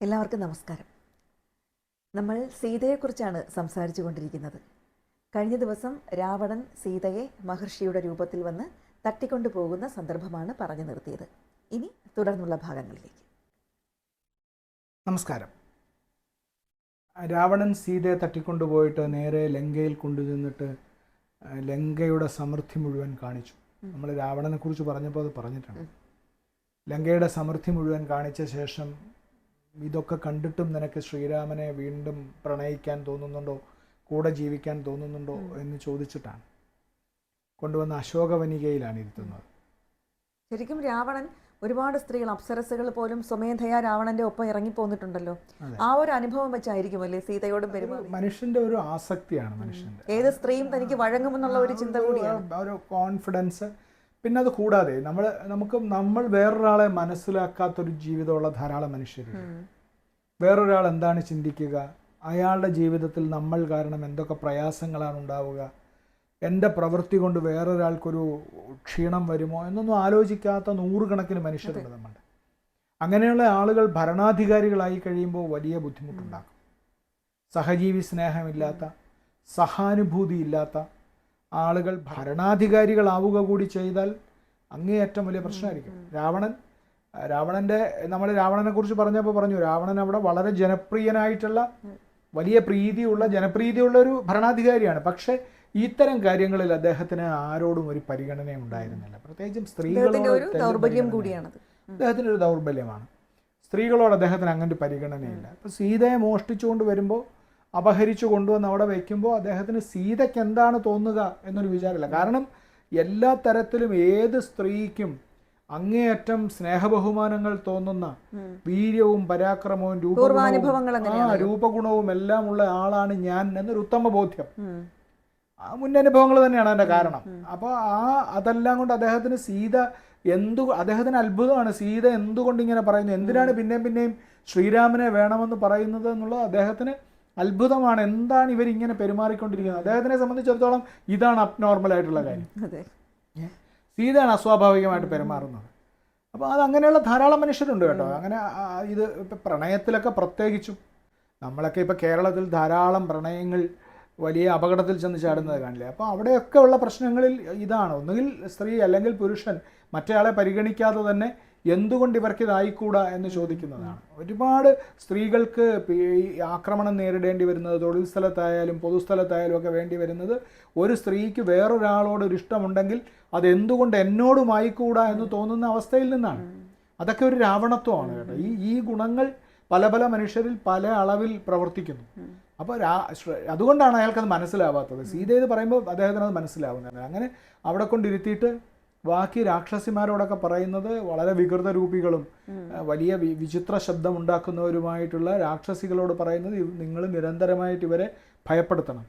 എല്ലാവർക്കും നമസ്കാരം. നമ്മൾ സീതയെക്കുറിച്ചാണ് സംസാരിച്ചു കൊണ്ടിരിക്കുന്നത്. കഴിഞ്ഞ ദിവസം രാവണൻ സീതയെ മഹർഷിയുടെ രൂപത്തിൽ വന്ന് തട്ടിക്കൊണ്ടു പോകുന്ന സന്ദർഭമാണ് പറഞ്ഞു നിർത്തിയത്. ഇനി തുടർന്നുള്ള ഭാഗങ്ങളിലേക്ക്. നമസ്കാരം. രാവണൻ സീതയെ തട്ടിക്കൊണ്ടുപോയിട്ട് നേരെ ലങ്കയിൽ കൊണ്ടുചെന്നിട്ട് ലങ്കയുടെ സമൃദ്ധി മുഴുവൻ കാണിച്ചു. നമ്മൾ രാവണനെ കുറിച്ച് പറഞ്ഞപ്പോൾ അത് പറഞ്ഞിട്ടുണ്ട്. ലങ്കയുടെ സമൃദ്ധി മുഴുവൻ കാണിച്ച ശേഷം ഇതൊക്കെ കണ്ടിട്ടും നിനക്ക് ശ്രീരാമനെ വീണ്ടും പ്രണയിക്കാൻ തോന്നുന്നുണ്ടോ? കൂടെ ജീവിക്കാൻ തോന്നുന്നുണ്ടോ? എന്ന് ചോദിച്ചിട്ടാണ്. കൊണ്ടുവന്ന അശോകവനികയിലാണ് ഇരുത്തുന്നത് ശരിക്കും രാവണൻ ഒരുപാട് സ്ത്രീകൾ അപ്സരസുകൾ പോലും സ്വമേധയാ രാവണന്റെ ഒപ്പം ഇറങ്ങി പോന്നിട്ടുണ്ടല്ലോ ആ ഒരു അനുഭവം വെച്ചായിരിക്കുമല്ലേ സീതയോടും പെരുമാറി? മനുഷ്യന്റെ ഒരു ആസക്തിയാണ് മനുഷ്യന്റെ. ഏത് സ്ത്രീയും തനിക്ക് വഴങ്ങുമെന്നുള്ള ഒരു ചിന്ത കൂടിയാണ്. ഒരു കോൺഫിഡൻസ് പിന്നെ അത് കൂടാതെ നമ്മൾ നമുക്ക് നമ്മൾ വേറൊരാളെ മനസ്സിലാക്കാത്തൊരു ജീവിതമുള്ള ധാരാളം മനുഷ്യരുണ്ട്. വേറൊരാൾ എന്താണ് ചിന്തിക്കുക? അയാളുടെ ജീവിതത്തിൽ നമ്മൾ കാരണം എന്തൊക്കെ പ്രയാസങ്ങളാണ് ഉണ്ടാവുക? എന്റെ പ്രവൃത്തി കൊണ്ട് വേറൊരാൾക്കൊരു ക്ഷീണം വരുമോ? എന്നൊന്നും ആലോചിക്കാത്ത നൂറുകണക്കിന് മനുഷ്യരുണ്ട് നമ്മുടെ അങ്ങനെയുള്ള ആളുകൾ ഭരണാധികാരികളായി കഴിയുമ്പോൾ വലിയ ബുദ്ധിമുട്ടുണ്ടാക്കും. സഹജീവി സ്നേഹമില്ലാത്ത സഹാനുഭൂതി ഇല്ലാത്ത ആളുകൾ ഭരണാധികാരികളാവുക കൂടി ചെയ്താൽ അങ്ങേയറ്റം വലിയ പ്രശ്നമായിരിക്കും. രാവണൻ രാവണന്റെ നമ്മൾ രാവണനെ കുറിച്ച് പറഞ്ഞപ്പോൾ പറഞ്ഞു രാവണൻ അവിടെ വളരെ ജനപ്രിയനായിട്ടുള്ള വലിയ പ്രീതിയുള്ള ജനപ്രീതിയുള്ള ഒരു ഭരണാധികാരിയാണ്. പക്ഷേ ഇത്തരം കാര്യങ്ങളിൽ അദ്ദേഹത്തിന് ആരോടും ഒരു പരിഗണന ഉണ്ടായിരുന്നില്ല. പ്രത്യേകിച്ചും ഒരു സ്ത്രീകളോട് ദൗർബല്യം കൂടിയാണ് അദ്ദേഹത്തിന് ഒരു ദൗർബല്യമാണ്. സ്ത്രീകളോട് അദ്ദേഹത്തിന് അങ്ങനത്തെ പരിഗണനയില്ല. ഇപ്പം സീതയെ മോഷ്ടിച്ചുകൊണ്ട് വരുമ്പോൾ അപഹരിച്ചു കൊണ്ടുവന്ന് അവിടെ വയ്ക്കുമ്പോൾ അദ്ദേഹത്തിന് സീതയ്ക്ക് എന്താണ് തോന്നുക എന്നൊരു വിചാരമില്ല. കാരണം എല്ലാ തരത്തിലും ഏത് സ്ത്രീക്കും അങ്ങേയറ്റം സ്നേഹബഹുമാനങ്ങൾ തോന്നുന്ന വീര്യവും പരാക്രമവും രൂപഗുണവും ആ രൂപഗുണവും എല്ലാം ഉള്ള ആളാണ് ഞാൻ എന്നൊരു ഉത്തമ ബോധ്യം. ആ മുന്നനുഭവങ്ങൾ തന്നെയാണ് അതിന്റെ കാരണം. അപ്പോൾ ആ അതെല്ലാം കൊണ്ട് അദ്ദേഹത്തിന് സീത എന്തു അദ്ദേഹത്തിന് അത്ഭുതമാണ്. സീത എന്തുകൊണ്ട് ഇങ്ങനെ പറയുന്നത് എന്തിനാണ് പിന്നെയും പിന്നെയും ശ്രീരാമനെ വേണമെന്ന് പറയുന്നത് എന്നുള്ളത് അദ്ദേഹത്തിന് അത്ഭുതമാണ്. എന്താണ് ഇവർ ഇങ്ങനെ പെരുമാറിക്കൊണ്ടിരിക്കുന്നത്? അദ്ദേഹത്തിനെ സംബന്ധിച്ചിടത്തോളം ഇതാണ് അബ്നോർമൽ ആയിട്ടുള്ള കാര്യം? സീതയാണ് അസ്വാഭാവികമായിട്ട് പെരുമാറുന്നത്. അപ്പോൾ അത് അങ്ങനെയുള്ള ധാരാളം മനുഷ്യരുണ്ട് കേട്ടോ. അങ്ങനെ ഇത് ഇപ്പം പ്രണയത്തിലൊക്കെ പ്രത്യേകിച്ചും നമ്മളൊക്കെ ഇപ്പോൾ കേരളത്തിൽ ധാരാളം പ്രണയങ്ങൾ വലിയ അപകടത്തിൽ ചെന്ന് ചാടുന്നത് കാണില്ലേ? അപ്പോൾ അവിടെയൊക്കെ ഉള്ള പ്രശ്നങ്ങളിൽ ഇതാണ്. ഒന്നുകിൽ സ്ത്രീ അല്ലെങ്കിൽ പുരുഷൻ മറ്റേയാളെ പരിഗണിക്കാതെ തന്നെ എന്തുകൊണ്ട് ഇവർക്ക് ഇതായിക്കൂടാ എന്ന് ചോദിക്കുന്നതാണ്. ഒരുപാട് സ്ത്രീകൾക്ക് ആക്രമണം നേരിടേണ്ടി വരുന്നത് തൊഴിൽ സ്ഥലത്തായാലും പൊതുസ്ഥലത്തായാലും ഒക്കെ വേണ്ടി വരുന്നത് ഒരു സ്ത്രീക്ക് വേറൊരാളോട് ഒരു ഇഷ്ടമുണ്ടെങ്കിൽ അതെന്തുകൊണ്ട് എന്നോടും ആയിക്കൂടാ എന്ന് തോന്നുന്ന അവസ്ഥയിൽ നിന്നാണ്. അതൊക്കെ ഒരു രാവണത്വമാണ് കേട്ടോ. ഈ ഈ ഗുണങ്ങൾ പല പല മനുഷ്യരിൽ പല അളവിൽ പ്രവർത്തിക്കുന്നു. അപ്പോൾ അതുകൊണ്ടാണ് അയാൾക്കത് മനസ്സിലാവാത്തത്. സീത പറയുമ്പോൾ അദ്ദേഹത്തിന് അത് മനസ്സിലാവുന്നത് അങ്ങനെ അവിടെ കൊണ്ടിരുത്തിയിട്ട് ബാക്കി രാക്ഷസിമാരോടൊക്കെ പറയുന്നത് വളരെ വികൃത രൂപികളും വലിയ വിചിത്ര ശബ്ദം ഉണ്ടാക്കുന്നവരുമായിട്ടുള്ള രാക്ഷസികളോട് പറയുന്നത് നിങ്ങൾ നിരന്തരമായിട്ട് ഇവരെ ഭയപ്പെടുത്തണം.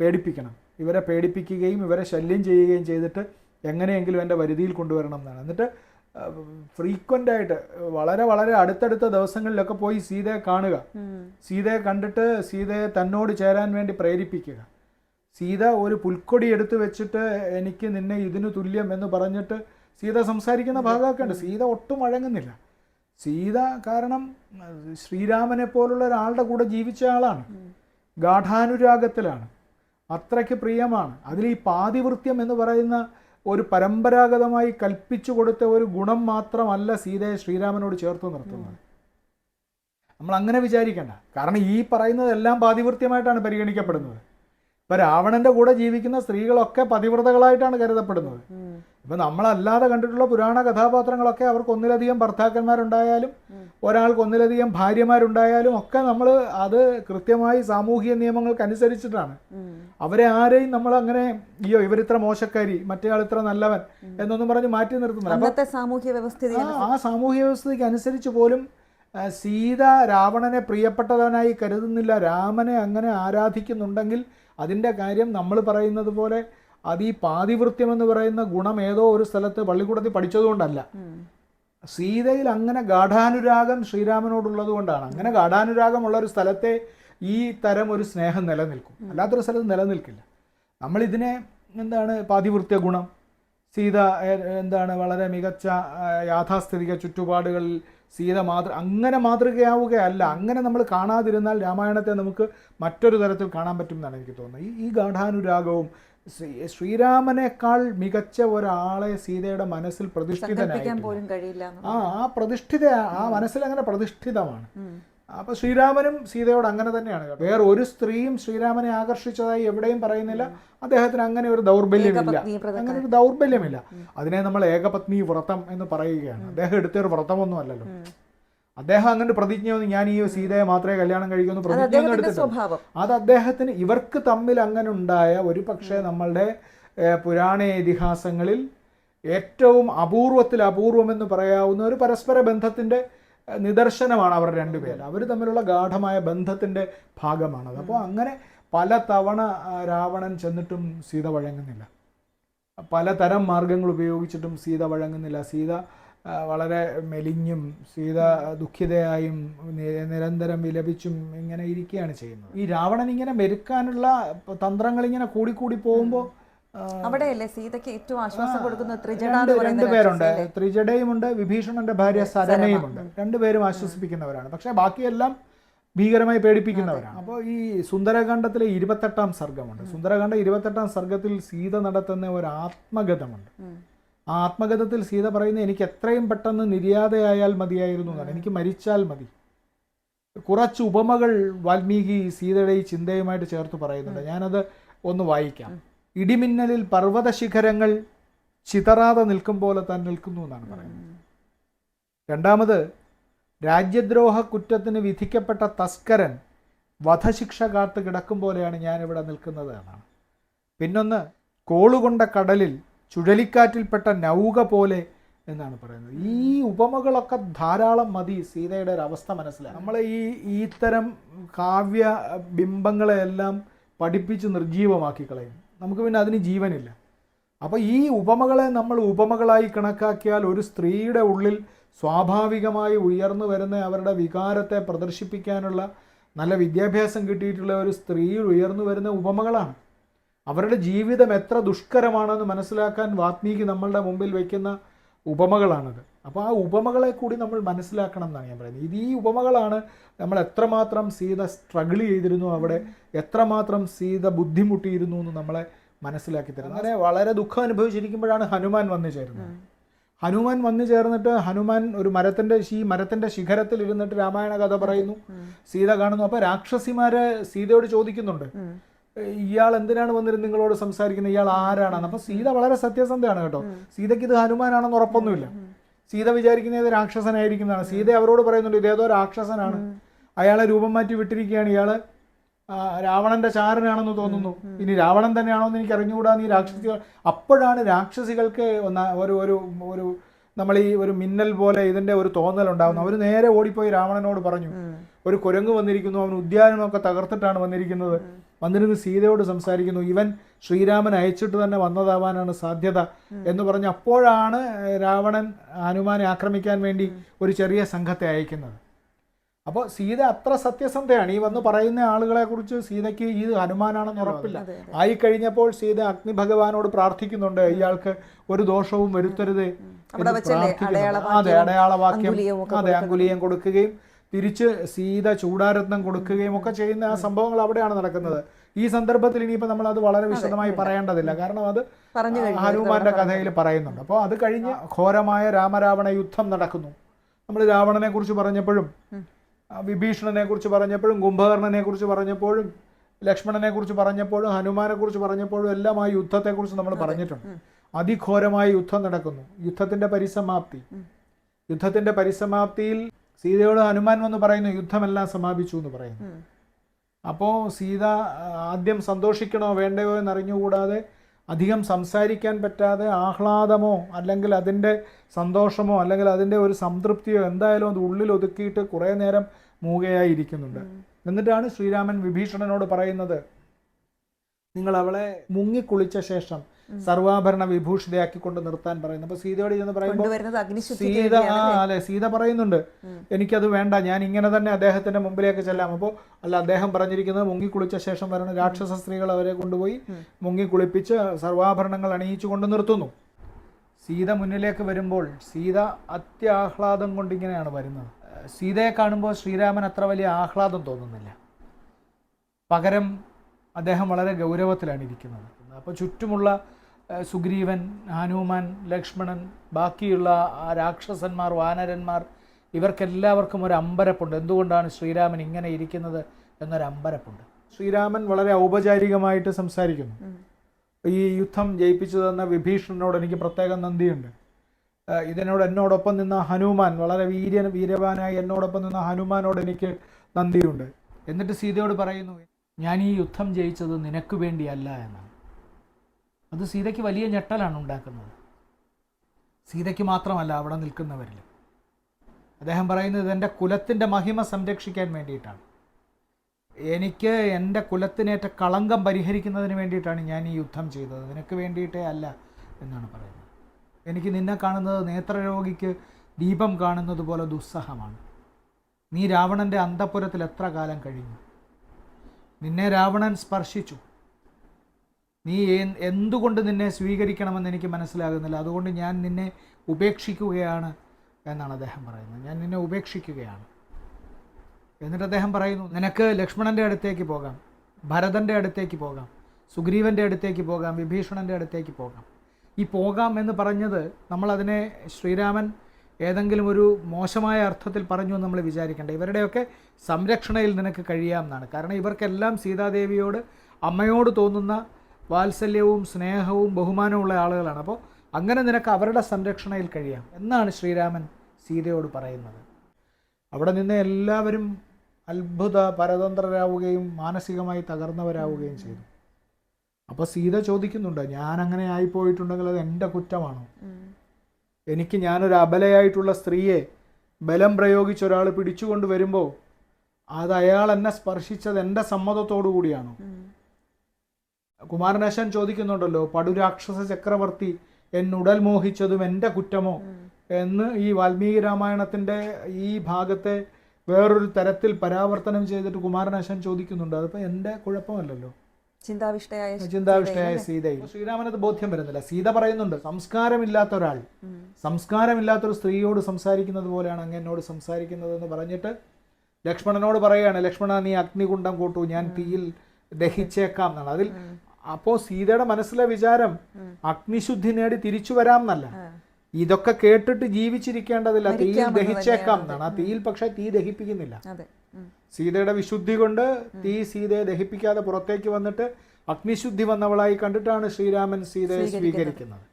പേടിപ്പിക്കണം. ഇവരെ പേടിപ്പിക്കുകയും ഇവരെ ശല്യം ചെയ്യുകയും ചെയ്തിട്ട് എങ്ങനെയെങ്കിലും എന്റെ വരുതിയിൽ കൊണ്ടുവരണം എന്നാണ്. എന്നിട്ട് ഫ്രീക്വന്റ് ആയിട്ട് വളരെ വളരെ അടുത്തടുത്ത ദിവസങ്ങളിലൊക്കെ പോയി സീതയെ കാണുക. സീതയെ കണ്ടിട്ട് സീതയെ തന്നോട് ചേരാൻ വേണ്ടി പ്രേരിപ്പിക്കുക. സീത ഒരു പുൽക്കൊടി എടുത്തു വെച്ചിട്ട് എനിക്ക് നിന്നെ ഇതിനു തുല്യം എന്ന് പറഞ്ഞിട്ട് സീത സംസാരിക്കുന്ന ഭാഗമൊക്കെ ഉണ്ട് സീത ഒട്ടും വഴങ്ങുന്നില്ല. സീത കാരണം ശ്രീരാമനെ പോലുള്ള ഒരാളുടെ കൂടെ ജീവിച്ച ആളാണ്. ഗാഠാനുരാഗത്തിലാണ്. അത്രയ്ക്ക് പ്രിയമാണ്. അതിൽ ഈ പാതിവൃത്യം എന്ന് പറയുന്ന ഒരു പരമ്പരാഗതമായി കൽപ്പിച്ചു കൊടുത്ത ഒരു ഗുണം മാത്രമല്ല സീതയെ ശ്രീരാമനോട് ചേർത്ത് നിർത്തുന്നത്. നമ്മൾ അങ്ങനെ വിചാരിക്കേണ്ട. കാരണം ഈ പറയുന്നതെല്ലാം പാതിവൃത്യമായിട്ടാണ് പരിഗണിക്കപ്പെടുന്നത്. ഇപ്പം രാവണന്റെ കൂടെ ജീവിക്കുന്ന സ്ത്രീകളൊക്കെ പതിവ്രതകളായിട്ടാണ് കരുതപ്പെടുന്നത്. ഇപ്പൊ നമ്മളല്ലാതെ കണ്ടിട്ടുള്ള പുരാണ കഥാപാത്രങ്ങളൊക്കെ അവർക്ക് ഒന്നിലധികം ഭർത്താക്കന്മാരുണ്ടായാലും ഒരാൾക്ക് ഒന്നിലധികം ഭാര്യമാരുണ്ടായാലും ഒക്കെ നമ്മൾ അത് കൃത്യമായി സാമൂഹിക നിയമങ്ങൾക്കനുസരിച്ചിട്ടാണ്. അവരെ ആരെയും നമ്മൾ അങ്ങനെ അയ്യോ ഇവരിത്ര മോശക്കാരി മറ്റേയാൾ ഇത്ര നല്ലവൻ എന്നൊന്നും പറഞ്ഞ് മാറ്റി നിർത്തുന്നില്ല. സാമൂഹ്യ വ്യവസ്ഥിതി ആ സാമൂഹ്യ വ്യവസ്ഥയ്ക്ക് അനുസരിച്ച് പോലും സീത രാവണനെ പ്രിയപ്പെട്ടവനായി കരുതുന്നില്ല. രാമനെ അങ്ങനെ ആരാധിക്കുന്നുണ്ടെങ്കിൽ അതിന്റെ കാര്യം നമ്മൾ പറയുന്നത് പോലെ അത് ഈ പാതിവൃത്യം എന്ന് പറയുന്ന ഗുണം ഏതോ ഒരു സ്ഥലത്ത് പള്ളിക്കൂടത്തിൽ പഠിച്ചതുകൊണ്ടല്ല. സീതയിൽ അങ്ങനെ ഗാഠാനുരാഗം ശ്രീരാമനോടുള്ളത് കൊണ്ടാണ്. അങ്ങനെ ഗാഠാനുരാഗമുള്ള ഒരു സ്ഥലത്തെ ഈ തരം ഒരു സ്നേഹം നിലനിൽക്കും. അല്ലാത്തൊരു സ്ഥലത്ത് നിലനിൽക്കില്ല. നമ്മളിതിനെ എന്താണ് പാതിവൃത്യ ഗുണം? സീത എന്താണ് വളരെ മികച്ച യാഥാസ്ഥിതിക ചുറ്റുപാടുകളിൽ സീത മാതൃ അങ്ങനെ മാതൃകയാവുകയല്ല. അങ്ങനെ നമ്മൾ കാണാതിരുന്നാൽ രാമായണത്തെ നമുക്ക് മറ്റൊരു തരത്തിൽ കാണാൻ പറ്റും എന്നാണ് എനിക്ക് തോന്നുന്നത്. ഈ ഈ ഗാഠാനുരാഗവും ശ്രീരാമനേക്കാൾ മികച്ച ഒരാളെ സീതയുടെ മനസ്സിൽ പ്രതിഷ്ഠിതനായി ആ ആ പ്രതിഷ്ഠിത ആ മനസ്സിൽ അങ്ങനെ പ്രതിഷ്ഠിതമാണ്. ഉം. അപ്പൊ ശ്രീരാമനും സീതയോട് അങ്ങനെ തന്നെയാണ് വേറെ ഒരു സ്ത്രീയും ശ്രീരാമനെ ആകർഷിച്ചതായി എവിടെയും പറയുന്നില്ല. അദ്ദേഹത്തിന് അങ്ങനെ ഒരു ദൗർബല്യമില്ല. അങ്ങനെ ഒരു ദൗർബല്യമില്ല. അതിനെ നമ്മൾ ഏകപത്നി വ്രതം എന്ന് പറയുകയാണ്. അദ്ദേഹം എടുത്ത ഒരു വ്രതമൊന്നും അല്ലല്ലോ. അദ്ദേഹം അങ്ങനെ പ്രതിജ്ഞ ഒന്നും ഞാൻ ഈ സീതയെ മാത്രമേ കല്യാണം കഴിക്കൂ പ്രതിജ്ഞ എടുത്തിട്ടില്ല. അത് അദ്ദേഹത്തിന് ഇവർക്ക് തമ്മിൽ അങ്ങനെ ഉണ്ടായ ഒരു പക്ഷേ നമ്മളുടെ പുരാണ ഇതിഹാസങ്ങളിൽ ഏറ്റവും അപൂർവത്തിൽ അപൂർവമെന്ന് പറയാവുന്ന ഒരു പരസ്പര ബന്ധത്തിന്റെ നിദർശനമാണ് അവർ രണ്ടുപേർ അവർ തമ്മിലുള്ള ഗാഠമായ ബന്ധത്തിന്റെ ഭാഗമാണത്. അപ്പോൾ അങ്ങനെ പല തവണ രാവണൻ ചെന്നിട്ടും സീത വഴങ്ങുന്നില്ല. പലതരം മാർഗങ്ങൾ ഉപയോഗിച്ചിട്ടും സീത വഴങ്ങുന്നില്ല. സീത വളരെ മെലിഞ്ഞും സീത ദുഃഖിതയായും നിരന്തരം വിലപിച്ചും ഇങ്ങനെ ഇരിക്കുകയാണ് ചെയ്യുന്നത്. ഈ രാവണൻ ഇങ്ങനെ മെരുക്കാനുള്ള തന്ത്രങ്ങൾ ഇങ്ങനെ കൂടിക്കൂടി പോകുമ്പോൾ അവിടെയല്ലേ സീതയ്ക്ക് ഏറ്റവും ആശ്വാസം കൊടുക്കുന്ന ത്രിജട രണ്ടുപേരുണ്ട് രാക്ഷസിയല്ലേ? ത്രിജടയുമുണ്ട് വിഭീഷണന്റെ ഭാര്യ സരമയുമുണ്ട്. രണ്ടുപേരും ആശ്വസിപ്പിക്കുന്നവരാണ്. പക്ഷെ ബാക്കിയെല്ലാം ഭീകരമായി പേടിപ്പിക്കുന്നവരാണ്. അപ്പോൾ ഈ സുന്ദരകാന്ഡത്തിലെ ഇരുപത്തെട്ടാം സർഗമുണ്ട് സുന്ദരകാന്ഡ ഇരുപത്തെട്ടാം സർഗത്തിൽ സീത നടത്തുന്ന ഒരു ആത്മഗതമുണ്ട്. ആ ആത്മഗതത്തിൽ സീത പറയുന്നത് എനിക്ക് എത്രയും പെട്ടെന്ന് നിര്യാതയായാൽ മതിയായിരുന്നു എന്നാണ്. എനിക്ക് മരിച്ചാൽ മതി. കുറച്ച് ഉപമകൾ വാൽമീകി സീതയുടെ ഈ ചിന്തയുമായിട്ട് ചേർത്ത് പറയുന്നുണ്ട്. ഞാനത് ഒന്ന് വായിക്കാം. ഇടിമിന്നലിൽ പർവത ശിഖരങ്ങൾ ചിതറാതെ നിൽക്കും പോലെ താൻ നിൽക്കുന്നു എന്നാണ് പറയുന്നത്. രണ്ടാമത് രാജ്യദ്രോഹ കുറ്റത്തിന് വിധിക്കപ്പെട്ട തസ്കരൻ വധശിക്ഷ കാത്ത് കിടക്കും പോലെയാണ് ഞാനിവിടെ നിൽക്കുന്നത് എന്നാണ്. പിന്നൊന്ന് കോളുകൊണ്ട കടലിൽ ചുഴലിക്കാറ്റിൽപ്പെട്ട നൗക പോലെ എന്നാണ് പറയുന്നത്. ഈ ഉപമകളൊക്കെ ധാരാളം മതി സീതയുടെ ഒരു അവസ്ഥ മനസ്സിലായി നമ്മളെ ഈ ഇത്തരം കാവ്യ ബിംബങ്ങളെയെല്ലാം പഠിപ്പിച്ച് നിർജീവമാക്കി കളയും നമുക്ക് പിന്നെ അതിന് ജീവനില്ല. അപ്പോൾ ഈ ഉപമകളെ നമ്മൾ ഉപമകളായി കണക്കാക്കിയാൽ ഒരു സ്ത്രീയുടെ ഉള്ളിൽ സ്വാഭാവികമായി ഉയർന്നു വരുന്ന അവരുടെ വികാരത്തെ പ്രദർശിപ്പിക്കാനുള്ള നല്ല വിദ്യാഭ്യാസം കിട്ടിയിട്ടുള്ള ഒരു സ്ത്രീയിൽ ഉയർന്നു വരുന്ന ഉപമകളാണ്. അവരുടെ ജീവിതം എത്ര ദുഷ്കരമാണെന്ന് മനസ്സിലാക്കാൻ വാത്മീകി നമ്മളുടെ മുമ്പിൽ വയ്ക്കുന്ന ഉപമകളാണത്. അപ്പോൾ ആ ഉപമകളെ കൂടി നമ്മൾ മനസ്സിലാക്കണം എന്നാണ് ഞാൻ പറയുന്നത്. ഇത് ഈ ഉപമകളാണ് നമ്മൾ എത്രമാത്രം സീത സ്ട്രഗിൾ ചെയ്തിരുന്നു അവിടെ എത്രമാത്രം സീത ബുദ്ധിമുട്ടിയിരുന്നു എന്ന് നമ്മളെ മനസ്സിലാക്കി തരുന്നത്. അങ്ങനെ വളരെ ദുഃഖം അനുഭവിച്ചിരിക്കുമ്പോഴാണ് ഹനുമാൻ വന്നു ചേരുന്നത്. ഹനുമാൻ വന്നു ചേർന്നിട്ട് ഹനുമാൻ ഒരു മരത്തിന്റെ ഈ മരത്തിന്റെ ശിഖരത്തിൽ ഇരുന്നിട്ട് രാമായണ കഥ പറയുന്നു. സീത കാണുന്നു. അപ്പോൾ രാക്ഷസിമാരെ സീതയോട് ചോദിക്കുന്നുണ്ട്. ഇയാൾ എന്തിനാണ് വന്നിരുന്നത്? നിങ്ങളോട് സംസാരിക്കുന്നത്? ഇയാൾ ആരാണെന്ന്. അപ്പൊ സീത വളരെ സത്യസന്ധയാണ് കേട്ടോ. സീതയ്ക്ക് ഇത് ഹനുമാനാണെന്ന് ഉറപ്പൊന്നുമില്ല. സീത വിചാരിക്കുന്നത് ഇത് രാക്ഷസനായിരിക്കുന്നതാണ് സീത അവരോട് പറയുന്നുണ്ട് ഇതേതോ രാക്ഷസനാണ്. അയാളെ രൂപം മാറ്റി വിട്ടിരിക്കുകയാണ് ഇയാൾ. രാവണന്റെ ചാരനാണെന്ന് തോന്നുന്നു. ഇനി രാവണൻ തന്നെയാണോ എന്ന് എനിക്ക് അറിഞ്ഞുകൂടാ. നീ രാക്ഷസികൾ അപ്പോഴാണ് രാക്ഷസികൾക്ക് ഒന്ന ഒരു ഒരു ഒരു നമ്മൾ ഈ ഒരു മിന്നൽ പോലെ ഇതിന്റെ ഒരു തോന്നൽ ഉണ്ടാകുന്നു അവർ നേരെ ഓടിപ്പോയി രാവണനോട് പറഞ്ഞു. ഒരു കുരങ്ങ് വന്നിരിക്കുന്നു. അവൻ ഉദ്യാനമൊക്കെ തകർത്തിട്ടാണ് വന്നിരിക്കുന്നത്. വന്നിരുന്ന് സീതയോട് സംസാരിക്കുന്നു ഇവൻ ശ്രീരാമൻ അയച്ചിട്ട് തന്നെ വന്നതാവാനാണ് സാധ്യത എന്ന് പറഞ്ഞ് അപ്പോഴാണ് രാവണൻ ഹനുമാനെ ആക്രമിക്കാൻ വേണ്ടി ഒരു ചെറിയ സംഘത്തെ അയക്കുന്നത്. അപ്പോൾ സീത അത്ര സത്യസന്ധയാണ്. ഈ വന്ന് പറയുന്ന ആളുകളെ കുറിച്ച് സീതയ്ക്ക് ഇത് ഹനുമാനാണെന്ന് ഉറപ്പില്ല. ആയി കഴിഞ്ഞപ്പോൾ സീത അഗ്നി ഭഗവാനോട് പ്രാർത്ഥിക്കുന്നുണ്ട് ഇയാൾക്ക് ഒരു ദോഷവും വരുത്തരുത് അതെ അടയാളവാക്യം. അതെ അങ്കുലിയം കൊടുക്കുകയും തിരിച്ച് സീത ചൂടാരത്നം കൊടുക്കുകയും ഒക്കെ ചെയ്യുന്ന ആ സംഭവങ്ങൾ അവിടെയാണ് നടക്കുന്നത്. ഈ സന്ദർഭത്തിൽ ഇനിയിപ്പോൾ നമ്മൾ അത് വളരെ വിശദമായി പറയേണ്ടതില്ല. കാരണം അത് ഹനുമാന്റെ കഥയിൽ പറയുന്നുണ്ട്. അപ്പോൾ അത് കഴിഞ്ഞ് ഘോരമായ രാമരാവണ യുദ്ധം നടക്കുന്നു. നമ്മൾ രാവണനെ കുറിച്ച് പറഞ്ഞപ്പോഴും വിഭീഷണനെ കുറിച്ച് പറഞ്ഞപ്പോഴും കുംഭകർണനെ കുറിച്ച് പറഞ്ഞപ്പോഴും ലക്ഷ്മണനെ കുറിച്ച് പറഞ്ഞപ്പോഴും ഹനുമാനെ കുറിച്ച് പറഞ്ഞപ്പോഴും എല്ലാം ആ യുദ്ധത്തെക്കുറിച്ച് നമ്മൾ പറഞ്ഞിട്ടുണ്ട്. അതിഘോരമായ യുദ്ധം നടക്കുന്നു. യുദ്ധത്തിന്റെ പരിസമാപ്തി. യുദ്ധത്തിന്റെ പരിസമാപ്തിയിൽ സീതയോട് ഹനുമാൻ വന്ന് പറയുന്നു യുദ്ധമെല്ലാം സമാപിച്ചു എന്ന് പറയുന്നു. അപ്പോൾ സീത ആദ്യം സന്തോഷിക്കണോ വേണ്ടയോ എന്നറിഞ്ഞുകൂടാതെ അധികം സംസാരിക്കാൻ പറ്റാതെ ആഹ്ലാദമോ അല്ലെങ്കിൽ അതിന്റെ സന്തോഷമോ അല്ലെങ്കിൽ അതിന്റെ ഒരു സംതൃപ്തിയോ എന്തായാലും അത് ഉള്ളിൽ ഒതുക്കിയിട്ട് കുറേ നേരം മൂകയായി ഇരിക്കുന്നുണ്ട്. എന്നിട്ടാണ് ശ്രീരാമൻ വിഭീഷണനോട് പറയുന്നത് നിങ്ങൾ അവളെ മുങ്ങിക്കുളിച്ച ശേഷം സർവാഭരണ വിഭൂഷിതയാക്കിക്കൊണ്ട് നിർത്താൻ പറയുന്നു. അപ്പൊ സീതയോട് ചെന്ന് പറയുമ്പോൾ സീത ആ അല്ലെ? സീത പറയുന്നുണ്ട് എനിക്കത് വേണ്ട ഞാൻ ഇങ്ങനെ തന്നെ അദ്ദേഹത്തിന്റെ മുമ്പിലേക്ക് ചെല്ലാം. അപ്പോൾ അല്ല അദ്ദേഹം പറഞ്ഞിരിക്കുന്നത് മുങ്ങി കുളിച്ച ശേഷം വരുന്ന രാക്ഷസ സ്ത്രീകൾ അവരെ കൊണ്ടുപോയി മുങ്ങി കുളിപ്പിച്ച് സർവാഭരണങ്ങൾ അണിയിച്ചു കൊണ്ട് നിർത്തുന്നു. സീത മുന്നിലേക്ക് വരുമ്പോൾ സീത അത്യാഹ്ലാദം കൊണ്ടിങ്ങനെയാണ് വരുന്നത്. സീതയെ കാണുമ്പോൾ ശ്രീരാമൻ അത്ര വലിയ ആഹ്ലാദം തോന്നുന്നില്ല. പകരം അദ്ദേഹം വളരെ ഗൗരവത്തിലാണ് ഇരിക്കുന്നത്. അപ്പോൾ ചുറ്റുമുള്ള സുഗ്രീവൻ ഹനുമാൻ ലക്ഷ്മണൻ ബാക്കിയുള്ള ആ രാക്ഷസന്മാർ വാനരന്മാർ ഇവർക്കെല്ലാവർക്കും ഒരു അമ്പരപ്പുണ്ട്. എന്തുകൊണ്ടാണ് ശ്രീരാമൻ ഇങ്ങനെ ഇരിക്കുന്നത് എന്നൊരു അമ്പരപ്പുണ്ട്. ശ്രീരാമൻ വളരെ ഔപചാരികമായിട്ട് സംസാരിക്കുന്നു. ഈ യുദ്ധം ജയിപ്പിച്ചു തന്ന വിഭീഷണനോട് എനിക്ക് പ്രത്യേകം നന്ദിയുണ്ട്. ഇതിനോട് എന്നോടൊപ്പം നിന്ന ഹനുമാൻ വളരെ വീര്യൻ വീര്യവാനായി എന്നോടൊപ്പം നിന്ന ഹനുമാനോട് എനിക്ക് നന്ദിയുണ്ട്. എന്നിട്ട് സീതയോട് പറയുന്നു ഞാൻ ഈ യുദ്ധം ജയിച്ചത് നിനക്ക് വേണ്ടിയല്ല എന്നാണ്. അത് സീതയ്ക്ക് വലിയ ഞെട്ടലാണ് ഉണ്ടാക്കുന്നത്. സീതയ്ക്ക് മാത്രമല്ല അവിടെ നിൽക്കുന്നവരിൽ അദ്ദേഹം പറയുന്നത് എന്റെ കുലത്തിന്റെ മഹിമ സംരക്ഷിക്കാൻ വേണ്ടിയിട്ടാണ്. എനിക്ക് എന്റെ കുലത്തിനേറ്റ കളങ്കം പരിഹരിക്കുന്നതിന് വേണ്ടിയിട്ടാണ് ഞാൻ ഈ യുദ്ധം ചെയ്തത്. നിനക്ക് വേണ്ടിയിട്ടേ അല്ല എന്നാണ് പറയുന്നത്. എനിക്ക് നിന്നെ കാണുന്നത് നേത്രരോഗിക്ക് ദീപം കാണുന്നത് പോലെ ദുസ്സഹമാണ്. നീ രാവണന്റെ അന്തപുരത്തിൽ എത്ര കാലം കഴിഞ്ഞു? നിന്നെ രാവണൻ സ്പർശിച്ചു. നീ എന്തുകൊണ്ട് നിന്നെ സ്വീകരിക്കണമെന്ന് എനിക്ക് മനസ്സിലാകുന്നില്ല. അതുകൊണ്ട് ഞാൻ നിന്നെ ഉപേക്ഷിക്കുകയാണ് എന്നാണ് അദ്ദേഹം പറയുന്നത്. ഞാൻ നിന്നെ ഉപേക്ഷിക്കുകയാണ്. എന്നിട്ട് അദ്ദേഹം പറയുന്നു നിനക്ക് ലക്ഷ്മണന്റെ അടുത്തേക്ക് പോകാം ഭരതന്റെ അടുത്തേക്ക് പോകാം സുഗ്രീവന്റെ അടുത്തേക്ക് പോകാം വിഭീഷണന്റെ അടുത്തേക്ക് പോകാം. ഈ പോകാം എന്ന് പറഞ്ഞത് നമ്മളതിനെ ശ്രീരാമൻ ഏതെങ്കിലും ഒരു മോശമായ അർത്ഥത്തിൽ പറഞ്ഞു എന്ന് നമ്മൾ വിചാരിക്കേണ്ട. ഇവരുടെയൊക്കെ സംരക്ഷണയിൽ നിനക്ക് കഴിയാം എന്നാണ്. കാരണം ഇവർക്കെല്ലാം സീതാദേവിയോട് അമ്മയോട് തോന്നുന്ന വാത്സല്യവും സ്നേഹവും ബഹുമാനവും ഉള്ള ആളുകളാണ്. അപ്പോൾ അങ്ങനെ നിനക്ക് അവരുടെ സംരക്ഷണയിൽ കഴിയാം എന്നാണ് ശ്രീരാമൻ സീതയോട് പറയുന്നത്. അവിടെ നിന്ന് എല്ലാവരും അത്ഭുത പരതന്ത്രരാവുകയും മാനസികമായി തകർന്നവരാവുകയും ചെയ്തു. അപ്പോൾ സീത ചോദിക്കുന്നുണ്ട് ഞാൻ അങ്ങനെ ആയിപ്പോയിട്ടുണ്ടെങ്കിൽ അത് എന്റെ കുറ്റമാണോ? എനിക്ക് ഞാനൊരു അബലയായിട്ടുള്ള സ്ത്രീയെ ബലം പ്രയോഗിച്ച് ഒരാൾ പിടിച്ചുകൊണ്ട് വരുമ്പോൾ അത് അയാൾ എന്നെ സ്പർശിച്ചത് എന്റെ സമ്മതത്തോടു കൂടിയാണോ? കുമാരനാശാൻ ചോദിക്കുന്നുണ്ടല്ലോ പടുരാക്ഷസ ചക്രവർത്തി എന്നുടൽ മോഹിച്ചതും എന്റെ കുറ്റമോ? എന്ന് ഈ വാൽമീകി രാമായണത്തിന്റെ ഈ ഭാഗത്തെ വേറൊരു തരത്തിൽ പരാവർത്തനം ചെയ്തിട്ട് കുമാരനാശാൻ ചോദിക്കുന്നുണ്ട്. അതിപ്പോൾ എന്റെ കുഴപ്പമല്ലല്ലോ. ചിന്താവിഷ്ടയായ ചിന്താവിഷ്ടയായ സീതയിൽ ശ്രീരാമനത് ബോധ്യം വരുന്നില്ല. സീത പറയുന്നുണ്ട് സംസ്കാരമില്ലാത്ത ഒരാൾ സംസ്കാരമില്ലാത്തൊരു സ്ത്രീയോട് സംസാരിക്കുന്നത് പോലെയാണ് അങ്ങ് എന്നോട് സംസാരിക്കുന്നതെന്ന് പറഞ്ഞിട്ട് ലക്ഷ്മണനോട് പറയുകയാണ് ലക്ഷ്മണ നീ അഗ്നികുണ്ഡം കൂട്ടു ഞാൻ തീയിൽ ദഹിച്ചേക്കാം എന്നാണ്. അതിൽ അപ്പോൾ സീതയുടെ മനസ്സിലെ വിചാരം അഗ്നിശുദ്ധി നേടി തിരിച്ചു വരാം എന്നല്ല ഇതൊക്കെ കേട്ടിട്ട് ജീവിച്ചിരിക്കേണ്ടതില്ല. തീയിൽ ദഹിച്ചേക്കാം എന്നാണ്. ആ തീയിൽ പക്ഷെ തീ ദഹിപ്പിക്കുന്നില്ല. സീതയുടെ വിശുദ്ധി കൊണ്ട് തീ സീതയെ ദഹിപ്പിക്കാതെ പുറത്തേക്ക് വന്നിട്ട് അഗ്നിശുദ്ധി വന്നവളായി കണ്ടിട്ടാണ് ശ്രീരാമൻ സീതയെ സ്വീകരിക്കുന്നത്.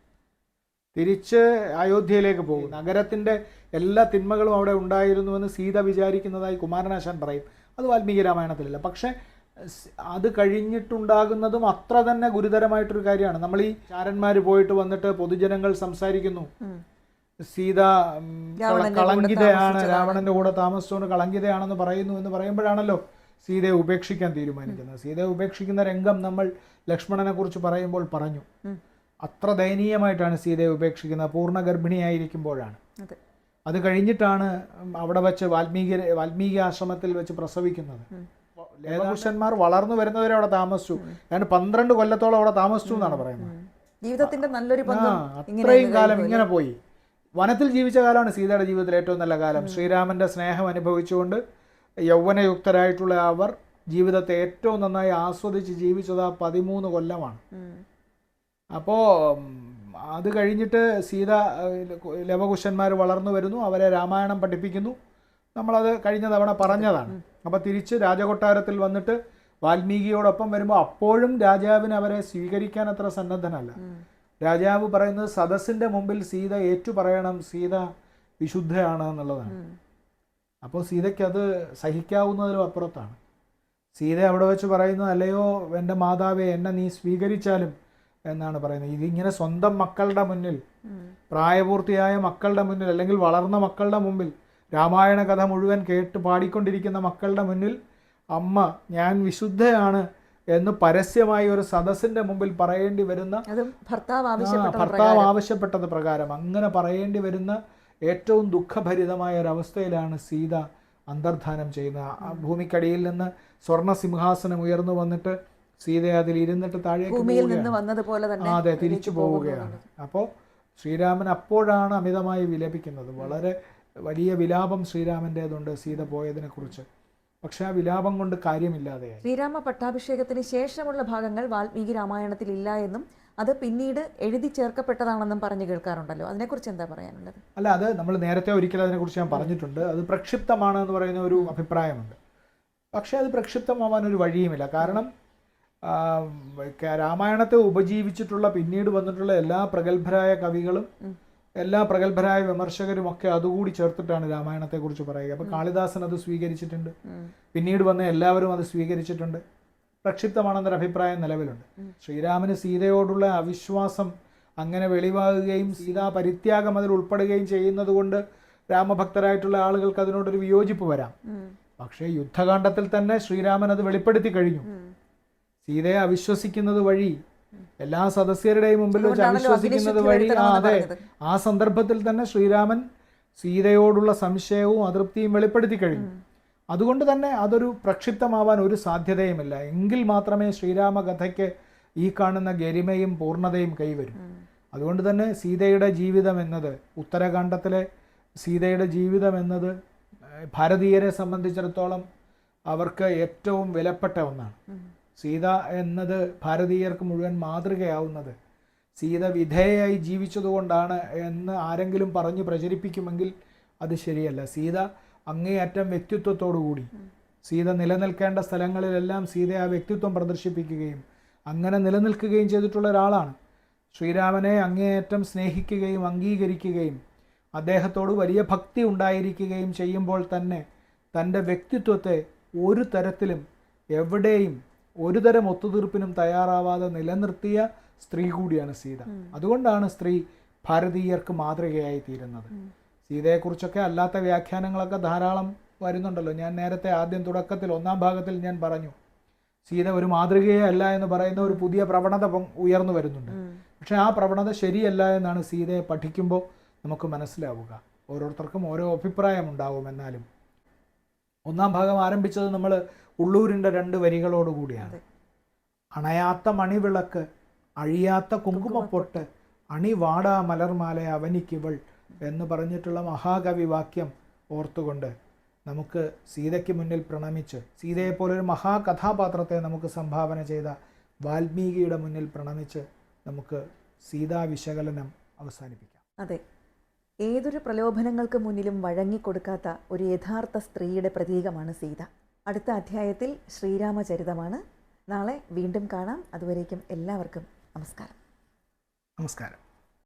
തിരിച്ച് അയോധ്യയിലേക്ക് പോകും. നഗരത്തിന്റെ എല്ലാ തിന്മകളും അവിടെ ഉണ്ടായിരുന്നുവെന്ന് സീത വിചാരിക്കുന്നതായി കുമാരനാശാൻ പറയും. അത് വാൽമീകി രാമായണത്തിലല്ല. പക്ഷേ അത് കഴിഞ്ഞിട്ടുണ്ടാകുന്നതും അത്ര തന്നെ ഗുരുതരമായിട്ടൊരു കാര്യമാണ്. നമ്മൾ ഈ ചാരന്മാർ പോയിട്ട് വന്നിട്ട് പൊതുജനങ്ങൾ സംസാരിക്കുന്നു. സീത കളങ്കിതയാണ്. രാവണന്റെ കൂടെ താമസിച്ചുകൊണ്ട് കളങ്കിതയാണെന്ന് പറയുന്നു എന്ന് പറയുമ്പോഴാണല്ലോ സീതയെ ഉപേക്ഷിക്കാൻ തീരുമാനിക്കുന്നത്. സീതയെ ഉപേക്ഷിക്കുന്ന രംഗം നമ്മൾ ലക്ഷ്മണനെ കുറിച്ച് പറയുമ്പോൾ പറഞ്ഞു. അത്ര ദയനീയമായിട്ടാണ് സീതയെ ഉപേക്ഷിക്കുന്നത്. പൂർണ ഗർഭിണിയായിരിക്കുമ്പോഴാണ് അതെ. അത് കഴിഞ്ഞിട്ടാണ് അവിടെ വെച്ച് വാൽമീകി വാൽമീകി ആശ്രമത്തിൽ വെച്ച് പ്രസവിക്കുന്നത്. ഉം. വളർന്നു വരുന്നവരെ അവിടെ താമസിച്ചു. ഞാൻ പന്ത്രണ്ട് കൊല്ലത്തോളം അവിടെ താമസിച്ചു എന്നാണ് പറയുന്നത്. ജീവിതത്തിന്റെ നല്ലൊരു അത്രയും കാലം ഇങ്ങനെ പോയി. വനത്തിൽ ജീവിച്ച കാലമാണ് സീതയുടെ ജീവിതത്തിൽ ഏറ്റവും നല്ല കാലം. ശ്രീരാമന്റെ സ്നേഹം അനുഭവിച്ചുകൊണ്ട് യൗവനയുക്തരായിട്ടുള്ള അവർ ജീവിതത്തെ ഏറ്റവും നന്നായി ആസ്വദിച്ച് ജീവിച്ചത് ആ പതിമൂന്ന് കൊല്ലമാണ്. അപ്പോ അപ്പോൾ അത് കഴിഞ്ഞിട്ട് സീത ലവകുശന്മാർ വളർന്നു വരുന്നു. അവരെ രാമായണം പഠിപ്പിക്കുന്നു. നമ്മളത് കഴിഞ്ഞ തവണ പറഞ്ഞതാണ്. അപ്പോൾ തിരിച്ച് രാജകൊട്ടാരത്തിൽ വന്നിട്ട് വാൽമീകിയോടൊപ്പം വരുമ്പോൾ അപ്പോഴും രാജാവിന് അവരെ സ്വീകരിക്കാൻ അത്ര സന്നദ്ധനല്ല. രാജാവ് പറയുന്നത് സദസ്സിന്റെ മുമ്പിൽ സീത ഏറ്റു പറയണം സീത വിശുദ്ധയാണ് എന്നുള്ളതാണ്. അപ്പോൾ സീതയ്ക്ക് അത് സഹിക്കാവുന്നതിലും അപ്പുറത്താണ്. സീത അവിടെ വെച്ച് പറയുന്നത് അല്ലയോ എന്റെ മാതാവേ എന്നെ നീ സ്വീകരിച്ചാലും എന്നാണ് പറയുന്നത്. ഇതിങ്ങനെ സ്വന്തം മക്കളുടെ മുന്നിൽ പ്രായപൂർത്തിയായ മക്കളുടെ മുന്നിൽ അല്ലെങ്കിൽ വളർന്ന മക്കളുടെ മുമ്പിൽ രാമായണ കഥ മുഴുവൻ കേട്ട് പാടിക്കൊണ്ടിരിക്കുന്ന മക്കളുടെ മുന്നിൽ അമ്മ ഞാൻ വിശുദ്ധയാണ് എന്ന് പരസ്യമായി ഒരു സദസ്സിന്റെ മുമ്പിൽ പറയേണ്ടി വരുന്ന ഭർത്താവ് ആവശ്യപ്പെട്ടത് പ്രകാരം അങ്ങനെ പറയേണ്ടി വരുന്ന ഏറ്റവും ദുഃഖഭരിതമായ ഒരവസ്ഥയിലാണ് സീത അന്തർധാനം ചെയ്യുന്നത്. ആ ഭൂമിക്കടിയിൽ നിന്ന് സ്വർണ സിംഹാസനം ഉയർന്നു വന്നിട്ട് സീത അതിൽ ഇരുന്നിട്ട് താഴേക്ക് ഭൂമിയിൽ നിന്ന് വന്നതുപോലെ തന്നെ അതെ തിരിച്ചു പോവുകയാണ്. അപ്പോൾ ശ്രീരാമൻ അപ്പോഴാണ് അമിതമായി വിലപിക്കുന്നത്. വളരെ വലിയ വിലാപം ശ്രീരാമന്റേതുണ്ട് സീത പോയതിനെക്കുറിച്ച്. പക്ഷെ ആ വിലാപം കൊണ്ട് കാര്യമില്ലാതെയായി ശ്രീരാമ പട്ടാഭിഷേകത്തിന് ശേഷമുള്ള ഭാഗങ്ങൾ വാൽമീകി രാമായണത്തിൽ ഇല്ല എന്നും അത് പിന്നീട് എഴുതി ചേർക്കപ്പെട്ടതാണെന്നും പറഞ്ഞു കേൾക്കാറുണ്ടല്ലോ. അതിനെക്കുറിച്ച് എന്താ പറയാനുള്ളത്? അല്ല അത് നമ്മൾ നേരത്തെ ഒരിക്കലും അതിനെക്കുറിച്ച് ഞാൻ പറഞ്ഞിട്ടുണ്ട്. അത് പ്രക്ഷിപ്തമാണ് എന്ന് പറയുന്ന ഒരു അഭിപ്രായമുണ്ട്. പക്ഷെ അത് പ്രക്ഷിപ്തമാവാൻ ഒരു വഴിയുമില്ല. കാരണം രാമായണത്തെ ഉപജീവിച്ചിട്ടുള്ള പിന്നീട് വന്നിട്ടുള്ള എല്ലാ പ്രഗത്ഭരായ കവികളും. എല്ലാ പ്രഗത്ഭരായ വിമർശകരും ഒക്കെ അതുകൂടി ചേർത്തിട്ടാണ് രാമായണത്തെക്കുറിച്ച് പറയുക. അപ്പോൾ കാളിദാസൻ അത് സ്വീകരിച്ചിട്ടുണ്ട്. പിന്നീട് വന്ന എല്ലാവരും അത് സ്വീകരിച്ചിട്ടുണ്ട്. പ്രക്ഷിപ്തമാണെന്നൊരു അഭിപ്രായം നിലവിലുണ്ട്. ശ്രീരാമന് സീതയോടുള്ള അവിശ്വാസം അങ്ങനെ വെളിവാകുകയും സീതാ പരിത്യാഗം അതിൽ ഉൾപ്പെടുകയും ചെയ്യുന്നത് കൊണ്ട് രാമഭക്തരായിട്ടുള്ള ആളുകൾക്ക് അതിനോടൊരു വിയോജിപ്പ് വരാം. പക്ഷേ യുദ്ധകാണ്ഡത്തിൽ തന്നെ ശ്രീരാമൻ അത് വെളിപ്പെടുത്തി കഴിഞ്ഞു. സീതയെ അവിശ്വസിക്കുന്നത് വഴി എല്ലാ സദസ്യരുടെയും മുമ്പിൽ വെച്ച് അവിശ്വസിക്കുന്നത് വഴി ആ അതെ. ആ സന്ദർഭത്തിൽ തന്നെ ശ്രീരാമൻ സീതയോടുള്ള സംശയവും അതൃപ്തിയും വെളിപ്പെടുത്തി കഴിഞ്ഞു. അതുകൊണ്ട് തന്നെ അതൊരു പ്രക്ഷിപ്തമാവാൻ ഒരു സാധ്യതയുമില്ല. എങ്കിൽ മാത്രമേ ശ്രീരാമ കഥയ്ക്ക് ഈ കാണുന്ന ഗരിമയും പൂർണതയും കൈവരും. അതുകൊണ്ട് തന്നെ സീതയുടെ ജീവിതം എന്നത് ഉത്തരകാണ്ഡത്തിലെ സീതയുടെ ജീവിതം എന്നത് ഭാരതീയരെ സംബന്ധിച്ചിടത്തോളം അവർക്ക് ഏറ്റവും വിലപ്പെട്ട ഒന്നാണ്. സീത എന്നത് ഭാരതീയർക്ക് മുഴുവൻ മാതൃകയാവുന്നത്. സീത വിധേയായി ജീവിച്ചതുകൊണ്ടാണ് എന്ന് ആരെങ്കിലും പറഞ്ഞു പ്രചരിപ്പിക്കുമെങ്കിൽ അത് ശരിയല്ല. സീത അങ്ങേയറ്റം വ്യക്തിത്വത്തോടുകൂടി സീത നിലനിൽക്കേണ്ട സ്ഥലങ്ങളിലെല്ലാം സീത ആ വ്യക്തിത്വം പ്രദർശിപ്പിക്കുകയും അങ്ങനെ നിലനിൽക്കുകയും ചെയ്തിട്ടുള്ള ഒരാളാണ്. ശ്രീരാമനെ അങ്ങേയറ്റം സ്നേഹിക്കുകയും അംഗീകരിക്കുകയും അദ്ദേഹത്തോട് വലിയ ഭക്തി ഉണ്ടായിരിക്കുകയും ചെയ്യുമ്പോൾ തന്നെ തന്റെ വ്യക്തിത്വത്തെ ഒരു തരത്തിലും എവിടെയും ഒരു തരം ഒത്തുതീർപ്പിനും തയ്യാറാവാതെ നിലനിർത്തിയ സ്ത്രീ കൂടിയാണ് സീത. അതുകൊണ്ടാണ് സ്ത്രീ ഭാരതീയർക്ക് മാതൃകയായി തീരുന്നത്. സീതയെക്കുറിച്ചൊക്കെ അല്ലാത്ത വ്യാഖ്യാനങ്ങളൊക്കെ ധാരാളം വരുന്നുണ്ടല്ലോ. ഞാൻ നേരത്തെ ആദ്യം തുടക്കത്തിൽ ഒന്നാം ഭാഗത്തിൽ ഞാൻ പറഞ്ഞു സീത ഒരു മാതൃകയേ അല്ല എന്ന് പറയുന്ന ഒരു പുതിയ പ്രവണത ഉയർന്നു വരുന്നുണ്ട്. പക്ഷെ ആ പ്രവണത ശരിയല്ല എന്നാണ് സീതയെ പഠിക്കുമ്പോൾ നമുക്ക് മനസ്സിലാവുക. ഓരോരുത്തർക്കും ഓരോ അഭിപ്രായം ഉണ്ടാവും എന്നാലും. ഒന്നാം ഭാഗം ആരംഭിച്ചത് നമ്മൾ ഉള്ളൂരിന്റെ രണ്ട് വരികളോടുകൂടിയാണ്. അണയാത്ത മണിവിളക്ക് അഴിയാത്ത കുങ്കുമപ്പൊട്ട് അണിവാടാ മലർമാല അവനിക്കിവൾ എന്ന് പറഞ്ഞിട്ടുള്ള മഹാകവി വാക്യം ഓർത്തുകൊണ്ട് നമുക്ക് സീതയ്ക്ക് മുന്നിൽ പ്രണമിച്ച് സീതയെപ്പോലൊരു മഹാകഥാപാത്രത്തെ നമുക്ക് സംഭാവന ചെയ്ത വാൽമീകിയുടെ മുന്നിൽ പ്രണമിച്ച് നമുക്ക് സീതാ വിശകലനം അവസാനിപ്പിക്കാം. അതെ. ഏതൊരു പ്രലോഭനങ്ങൾക്ക് മുന്നിലും വഴങ്ങിക്കൊടുക്കാത്ത ഒരു യഥാർത്ഥ സ്ത്രീയുടെ പ്രതീകമാണ് സീത. അടുത്ത അധ്യായത്തിൽ ശ്രീരാമചരിതമാണ്. നാളെ വീണ്ടും കാണാം. അതുവരേക്കും എല്ലാവർക്കും നമസ്കാരം. നമസ്കാരം.